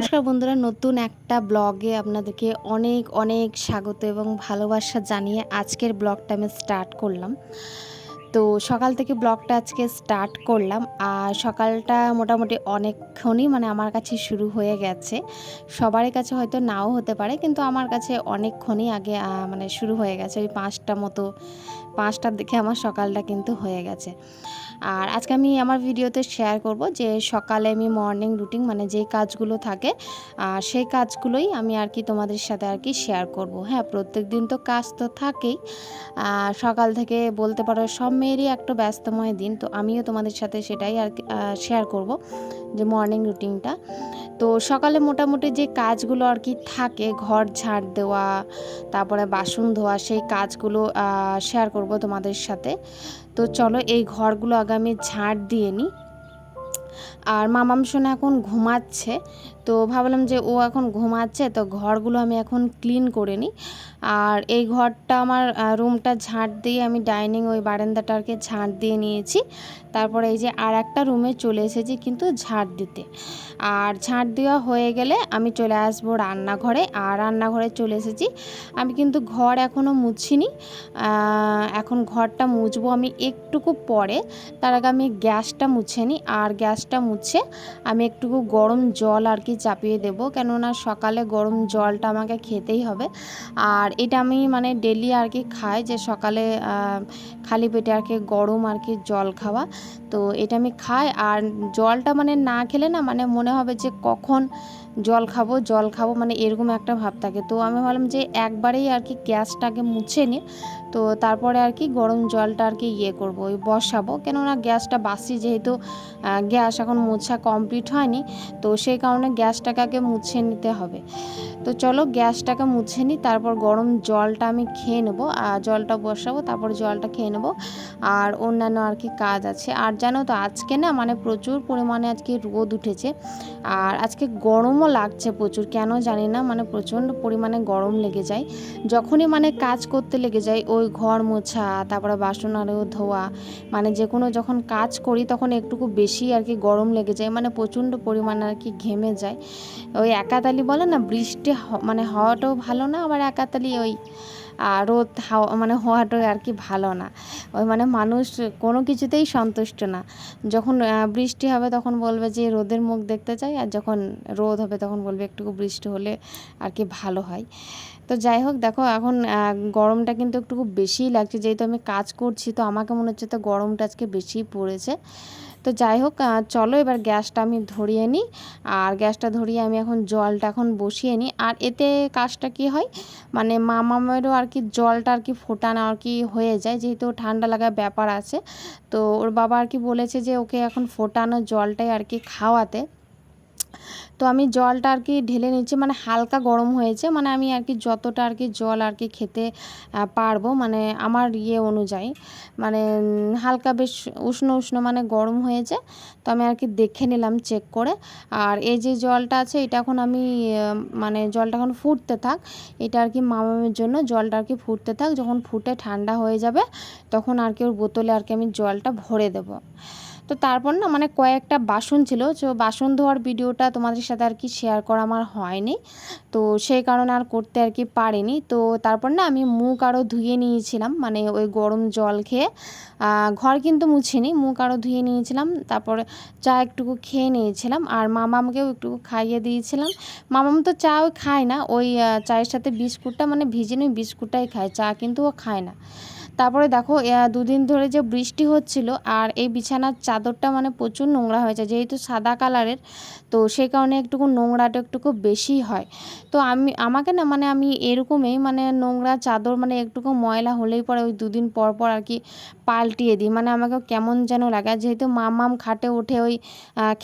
নমস্কার বন্ধুরা, নতুন একটা ব্লগে আপনাদেরকে অনেক অনেক স্বাগত এবং ভালোবাসা জানিয়ে আজকের ব্লগটা আমি স্টার্ট করলাম। তো সকাল থেকে ব্লগটা আজকে স্টার্ট করলাম, আর সকালটা মোটামুটি অনেকক্ষণই মানে আমার কাছে শুরু হয়ে গেছে। সবার কাছে হয়তো নাও হতে পারে, কিন্তু আমার কাছে অনেকক্ষণই আগে মানে শুরু হয়ে গেছে, ওই পাঁচটা মতো, পাঁচটার দিকে আমার সকালটা কিন্তু হয়ে গেছে। আর আজকে আমি আমার ভিডিওতে শেয়ার করব যে সকালে আমি মর্নিং রুটিন মানে যেই কাজগুলো থাকে সেই কাজগুলোই আমি আর কি তোমাদের সাথে আর কি শেয়ার করব। হ্যাঁ প্রত্যেক দিন তো কাজ তো থাকেই। সকাল থেকে বলতে পারো সব মেয়েরই একটা ব্যস্তময় দিন, তো আমিও তোমাদের সাথে সেটাই আর শেয়ার করব যে মর্নিং রুটিনটা তো সকালে মোটামুটি যে কাজগুলো আর কি থাকে, ঘর ঝাড় দেওয়া, তারপরে বাসন ধোয়া, সেই কাজগুলো শেয়ার করব তোমাদের সাথে। তো চলো এই ঘরগুলো আগে আমি ঝাড় দিয়ে নিই। আর মামাম সোনা এখন ঘুমাচ্ছে। তো ভাবলাম যে ও এখন ঘুমাচ্ছে, তো ঘরগুলো আমি এখন ক্লিন করে নিই। আর এই ঘরটা আমার রুমটা ঝাঁট দিয়ে আমি ডাইনিং ওই বারান্দাটাকে ঝাঁট দিয়ে নিয়েছি। তারপরে এই যে আর একটা রুমে চলে এসেছি কিন্তু ঝাঁট দিতে। আর ঝাঁট দেওয়া হয়ে গেলে আমি চলে আসব রান্নাঘরে। আর রান্নাঘরে চলে এসেছি। আমি কিন্তু ঘর এখনও মুছিনি। এখন ঘরটা মুছবো আমি একটুকু পরে। তার আগে আমি গ্যাসটা মুছে নিই। আর গ্যাসটা মুছে আমি একটুকু গরম জল আর কি চাপিয়ে দেব। কেননা সকালে গরম জলটা আমাকে খেতেই হবে। আর এটা আমি মানে ডেলি আর কি খাই যে সকালে খালি পেটে আর কি গরম আর কি জল খাওয়া। তো এটা আমি খাই। আর জলটা মানে না খেলে না মানে মনে হবে যে কখন জল খাব জল খাব মানে এরকম একটা ভাব থাকে। তো আমি ভাবলাম যে একবারেই আর কি গ্যাসটাকে মুছে নিই। তো তারপরে আর কি গরম জলটা আর কি ইয়ে করব বসাবো। কেননা গ্যাসটা বাসি যেহেতু গ্যাস এখন মোছা কমপ্লিট হয়নি। তো সেই কারণে গ্যাসটাকে আগে মুছে নিতে হবে। তো চলো গ্যাসটাকে মুছে নিই, তারপর গরম জলটা আমি খেয়ে নেব আর জলটা বসাবো, তারপর জলটা খেয়ে নেব। আর অন্যান্য আর কি কাজ আছে। আর জানো তো, আজকে না মানে প্রচুর পরিমাণে আজকে রোদ উঠেছে। আর আজকে গরমও লাগছে প্রচুর, কেন জানি না মানে প্রচণ্ড পরিমাণে গরম লেগে যায়। যখনই মানে কাজ করতে লেগে যায়, ওই ঘর মোছা, তারপরে বাসন আরও ধোয়া মানে যে কোনো যখন কাজ করি তখন একটুকু বেশি আর কি গরম লেগে যায় মানে প্রচণ্ড পরিমাণে আর কি ঘেমে যায়। ওই একাতালি বলে না, বৃষ্টি মানে হওয়াটাও ভালো না, আবার একাতালি ওই আহ, রোদ হাওয়া মানে হওয়াটাও আর কি ভালো না। ওই মানে মানুষ কোনো কিছুতেই সন্তুষ্ট না। যখন বৃষ্টি হবে তখন বলবে যে রোদের মুখ দেখতে চাই আর যখন রোদ হবে তখন বলবে একটু বৃষ্টি হলে আর কি ভালো হয়। তো যাই হোক দেখো এখন গরমটা কিন্তু একটু বেশিই লাগছে। যেহেতু আমি কাজ করছি তো আমাকে মনে হচ্ছে তো গরমটা আজকে বেশিই পড়েছে। তো যাই হোক চলো এবার গ্যাসটা আমি ধরিয়ে নিই। আর গ্যাসটা ধরিয়ে আমি এখন জলটা এখন বসিয়ে নিই। আর এতে কাজটা কি হয় মানে মামামেরও আর কি জলটা আর কি ফোটানো আর কি হয়ে যায়, যেহেতু ঠান্ডা লাগার ব্যাপার আছে। তো ওর বাবা আর কি বলেছে যে ওকে এখন ফোটানো জলটাই আর কি খাওয়াতে। তো আমি জলটা আর কি ঢেলে নিচ্ছি মানে হালকা গরম হয়েছে মানে আমি আর কি যতটা আর কি জল আর কি খেতে পারব মানে আমার ইয়ে অনুযায়ী মানে হালকা বেশ উষ্ণ উষ্ণ মানে গরম হয়েছে, তো আমি আর কি দেখে নিলাম চেক করে, আর এই যে জলটা আছে, এটা এখন আমি মানে জলটা এখন ফুটতে থাক, এটা আর কি মামামের জন্য জলটা আর কি ফুটতে থাক, যখন ফুটে ঠান্ডা হয়ে যাবে, তখন আর কি ওর বোতলে আর কি আমি জলটা ভরে দেবো। তো তারপর না মানে কয়েকটা বাসন ছিল, তো বাসন ধোয়ার ভিডিওটা তোমাদের সাথে আর কি শেয়ার করা আমার হয়নি। তো সেই কারণে আর করতে আর কি পারিনি। তো তারপর না আমি মুখ আরও ধুয়ে নিয়েছিলাম মানে ওই গরম জল খেয়ে। ঘর কিন্তু মুছিনি, মুখ আরও ধুয়ে নিয়েছিলাম, তারপরে চা একটুকু খেয়ে নিয়েছিলাম। আর মামামকেও একটুকু খাইয়ে দিয়েছিলাম। মামাম তো চাও খায় না, ওই চায়ের সাথে বিস্কুটটা মানে ভিজিনি বিস্কুটটাই খায়, চা কিন্তু ও খায় না। তারপরে দেখো দুদিন ধরে যে বৃষ্টি হচ্ছিল আর এই বিছানার চাদরটা মানে প্রচুর নোংরা হয়েছে, যেহেতু সাদা কালারের, তো সেই কারণে একটুকু নোংরাটা একটুকু বেশি হয়। তো আমি, আমাকে না মানে আমি এরকমই মানে নোংরা চাদর মানে একটুকু ময়লা হলেই পরে ওই দুদিন পর পর আর কি পাল্টিয়ে দিই। মানে আমাকে কেমন যেন লাগে। যেহেতু মামাম খাটে উঠে ওই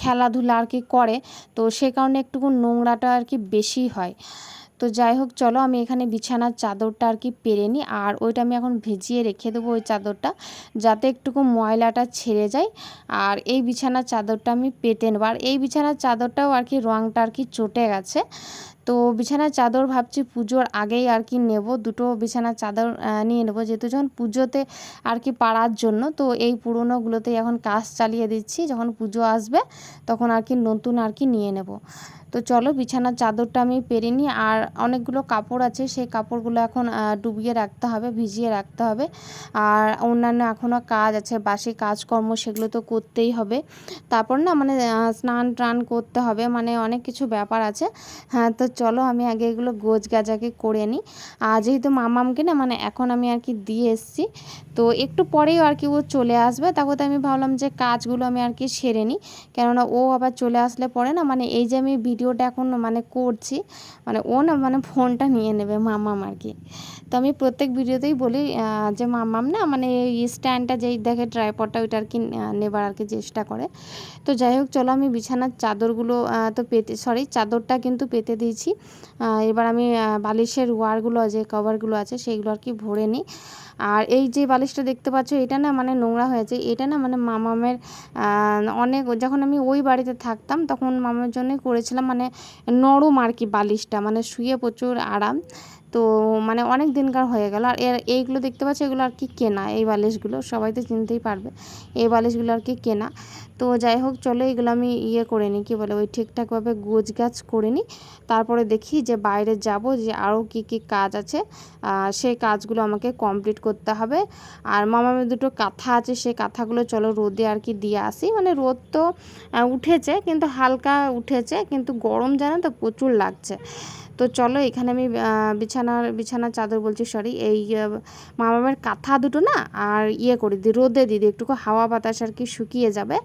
খেলাধুলা আর কি করে, তো সে কারণে একটুকু নোংরাটা আর কি বেশি হয়। তো যাই হোক, চলো আমি এখানে বিছানার চাদরটা আর কি পেরে নিই। আর ওইটা আমি এখন ভিজিয়ে রেখে দেবো ওই চাদরটা, যাতে একটুকু ময়লাটা ছেড়ে যায়। আর এই বিছানার চাদরটা আমি পেতে নেব। আর এই বিছানার চাদরটাও আর কি রঙটা আর কি চটে গেছে। তো বিছানার চাদর ভাবছি পুজোর আগেই আর কি নেব। দুটো বিছানার চাদর নিয়ে নেব যেহেতু যখন পুজোতে আর কি পাড়ার জন্য। তো এই পুরোনোগুলোতেই এখন কাজ চালিয়ে দিচ্ছি। যখন পুজো আসবে, তখন আর কি নতুন আর কি নিয়ে নেব। তো চলো বিছানার চাদরটা আমি পেরে নিই আর অনেকগুলো কাপড় আছে, সেই কাপড়গুলো এখন ডুবিয়ে রাখতে হবে, ভিজিয়ে রাখতে হবে। আর অন্যান্য এখনও কাজ আছে, বাসি কাজকর্ম সেগুলো তো করতেই হবে। তারপর না মানে স্নান টান করতে হবে মানে অনেক কিছু ব্যাপার আছে। হ্যাঁ তো চলো আমি আগে এগুলো গোছ গাজাকে করে নিই। আর যেহেতু মামামকে না মানে এখন আমি আর কি দিয়ে এসেছি, তো একটু পরেই আর কি ও চলে আসবে। তারপর তো আমি ভাবলাম যে কাজগুলো আমি আর কি সেরে নিই। কেননা ও আবার চলে আসলে পরে না মানে এই যে আমি ভিডিওটা এখন মানে করছি মানে ও না মানে ফোনটা নিয়ে নেবে মামাম আর কি। তো আমি প্রত্যেক ভিডিওতেই বলি যে মামাম না মানে এই স্ট্যান্ডটা যেই দেখে ট্রাইপডটা ওইটা আর কি নেবার আর কি চেষ্টা করে। তো যাই হোক, চলো আমি বিছানার চাদরগুলো তো পেতে সরি চাদরটা কিন্তু পেতে দিয়েছি। এবার আমি বালিশের ওয়ারগুলো যে কভারগুলো আছে, সেইগুলো আর কি ভরে নিই। আর এই যে বালিশটা দেখতে পাচ্ছ, এটা না মানে নোংরা হয়েছে। এটা না মানে মামামের অনেক, যখন আমি ওই বাড়িতে থাকতাম, তখন মামার জন্যই করেছিলাম মানে নরম আর কি বালিশটা। মানে শুয়ে প্রচুর আরাম। তো মানে অনেক দিনকার হয়ে গেল। আর এর এইগুলো দেখতে পাচ্ছ, এগুলো আর কি কেনা? এই বালিশগুলো সবাই তো চিনতেই পারবে। এই বালিশগুলো আর কি কেনা? তো যাই হোক, চলো এগুলো আমি ইয়ে করে নিই, কী বলে ওই ঠিকঠাকভাবে গোছ গাছ করে নিই। তারপরে দেখি যে বাইরে যাব যে আরও কি কি কাজ আছে। সেই কাজগুলো আমাকে কমপ্লিট করতে হবে। আর মামামের দুটো কাঁথা আছে, সেই কাঁথাগুলো চলো রোদে আর কি দিয়ে আসি। মানে রোদ তো উঠেছে, কিন্তু হালকা উঠেছে, কিন্তু গরম জানো তো প্রচুর লাগছে। তো চলো এখানে আমি বিছানার বিছানার চাদর বলছি সরি এই মামামের কাঁথা দুটো না, আর ইয়ে করে দিই রোদে দিই একটুকু হাওয়া বাতাস আর কি শুকিয়ে যাবে।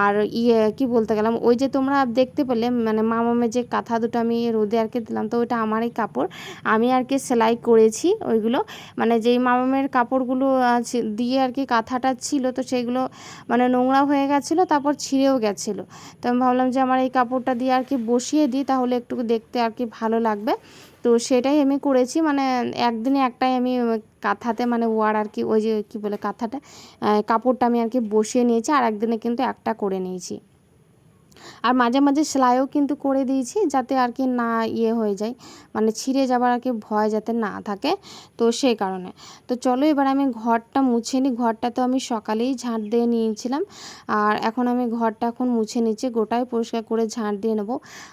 আর ইয়ে কি বলতে গেলাম, ওই যে তোমরা দেখতে পেলে মানে মামামের যে কাঁথা দুটো আমি রোদে আর কি দিলাম, তো ওইটা আমারই কাপড়। আমি আর কি সেলাই করেছি ওইগুলো মানে যেই মামামের কাপড়গুলো দিয়ে আর কি কাঁথাটা ছিল, তো সেইগুলো মানে নোংরা হয়ে গেছিল, তারপর ছিঁড়েও গেছিল। তো আমি ভাবলাম যে আমার এই কাপড়টা দিয়ে আর কি বসিয়ে দিই, তাহলে একটু দেখতে আর কি ভালো লাগবে। তো সেটাই আমি করেছি। মানে একদিনে একটাই আমি কাঁথাতে মানে ওয়ার আর কি, ওই যে কী বলে কাঁথাটা কাপড়টা আমি আর কি বসিয়ে নিয়েছি। আর একদিনে কিন্তু একটা করে নিয়েছি। আর মাঝে মাঝে সেলাইও কিন্তু করে দিয়েছি যাতে আর কি না ইয়ে হয়ে যায়। মানে ছিঁড়ে যাবার আর কি ভয় যাতে না থাকে তো সেই কারণে। তো চলো এবার আমি ঘরটা মুছে নিই ঘরটা তো আমি সকালেই ঝাঁট দিয়ে নিয়েছিলাম। আর এখন আমি ঘরটা এখন মুছে নিচ্ছি। গোটাই পরিষ্কার করে ঝাঁট দিয়ে নেব।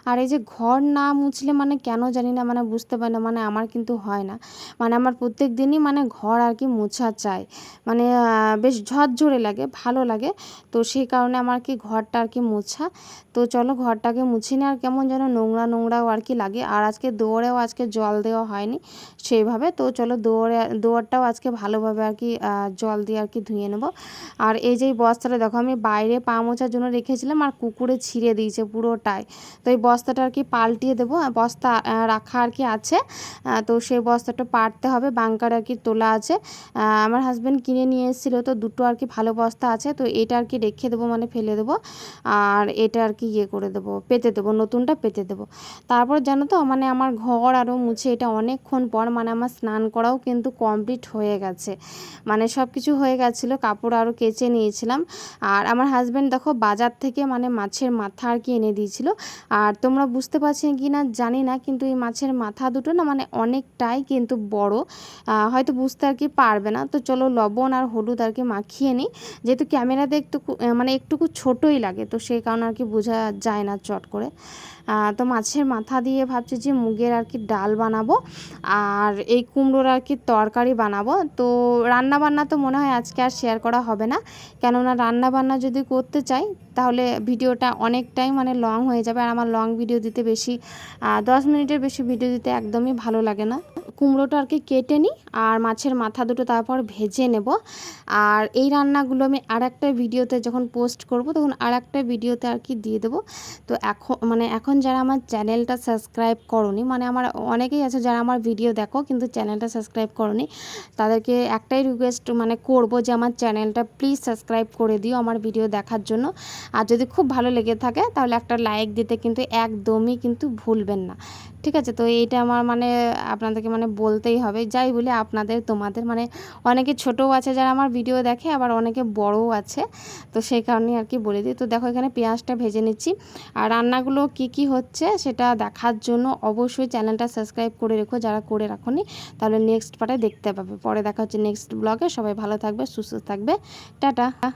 আর এই যে ঘর না মুছলে মানে কেন জানি না মানে বুঝতে পারি না মানে আমার কিন্তু হয় না। মানে আমার প্রত্যেক দিনই মানে ঘর আর কি মোছা চাই। মানে বেশ ঝরঝরে লাগে, ভালো লাগে। তো সেই কারণে আমার কি ঘরটা আর কি মোছা। তো চলো ঘরটাকে মুছি নিই, আর কেমন যেন নোংরা নোংরাও আর কি লাগে। আর আজকে দৌড়েও আজকে জল দেওয়া হয়নি সেইভাবে। তো চলো দৌড়ে দৌড়টাও আজকে ভালোভাবে আর কি জল দিয়ে আর কি ধুয়ে নেব। আর এই যে বস্তাটা দেখো, আমি বাইরে পা মোছার জন্য রেখেছিলাম, আর কুকুরে ছিঁড়ে দিয়েছে পুরোটাই। তো এই বস্তাটা আর কি পাল্টিয়ে দেবো বস্তা রাখা আর কি আছে। তো সেই বস্তাটা পারতে হবে, বাংকার আর কি তোলা আছে। আমার হাজব্যান্ড কিনে নিয়ে এসেছিল, তো দুটো আর কি ভালো বস্তা আছে। তো এটা আর কি রেখে দেবো মানে ফেলে দেবো। আর এটা আর কি ইয়ে করে দেবো, পেতে দেবো, নতুনটা পেতে দেবো। তারপর জানো তো মানে আমার ঘর আরও মুছে এটা অনেকক্ষণ পর মানে আমার স্নান করাও কিন্তু কমপ্লিট হয়ে গেছে। মানে সব কিছু হয়ে গেছিল, কাপড় আরও কেচে নিয়েছিলাম। আর আমার হাজব্যান্ড দেখো বাজার থেকে মানে মাছের মাথা আর কি এনে দিয়েছিল। আর তোমরা বুঝতে পারছি কি না জানি না, কিন্তু এই মাছের মাথা দুটো না মানে অনেকটাই কিন্তু বড়। হয়তো বুঝতে আর কি পারবে না। তো চলো লবণ আর হলুদ আর কি মাখিয়ে নিই। যেহেতু ক্যামেরাতে একটু মানে একটুকু ছোটোই লাগে, তো সেই কারণে আর কি বোঝা যায় না চট করে। তো মাছের মাথা দিয়ে ভাবছি যে মুগের আর কি ডাল বানাবো আর এই কুমড়োর আর কি তরকারি বানাবো। তো রান্নাবান্না তো মনে হয় আজকে আর শেয়ার করা হবে না। কেননা রান্না বান্না যদি করতে চাই তাহলে ভিডিওটা অনেকটাই মানে লং হয়ে যাবে। আর আমার লং ভিডিও দিতে বেশি দশ মিনিটের বেশি ভিডিও দিতে একদমই ভালো লাগে না। কুমড়োটা আর কি কেটে নিই, আর মাছের মাথা দুটো তারপর ভেজে নেব। আর এই রান্নাগুলো আমি আর একটা ভিডিওতে যখন পোস্ট করব, তখন আর একটা ভিডিওতে আর কি দিয়ে দেবো। তো এখন মানে এখন যারা আমার চ্যানেলটা সাবস্ক্রাইব করনি মানে আমার অনেকেই আছে যারা আমার ভিডিও দেখো, কিন্তু চ্যানেলটা সাবস্ক্রাইব করনি, তাদেরকে একটাই রিকোয়েস্ট মানে করব যে আমার চ্যানেলটা প্লিজ সাবস্ক্রাইব করে দিও আমার ভিডিও দেখার জন্য। আর যদি খুব ভালো লেগে থাকে, তাহলে একটা লাইক দিতে কিন্তু একদমই কিন্তু ভুলবেন না। ঠিক আছে? তো এইটা আমার মানে আপনাদেরকে মানে বলতেই হবে। যাই বলি আপনাদের, তোমাদের মানে অনেকে ছোটও আছে যারা আমার ভিডিও দেখে, আবার অনেকে বড়ও আছে। তো সেই কারণেই আর কি বলে দিই। তো দেখো, এখানে পেঁয়াজটা ভেজে নিচ্ছি। আর রান্নাগুলো কি কি হচ্ছে সেটা দেখার জন্য অবশ্যই চ্যানেলটা সাবস্ক্রাইব করে রেখো। যারা করে রাখোনি, তাহলে নেক্সট পার্টে দেখতে পাবে। পরে দেখা হচ্ছে নেক্সট ব্লগে সবাই ভালো থাকবে, সুস্থ থাকবে। টাটা!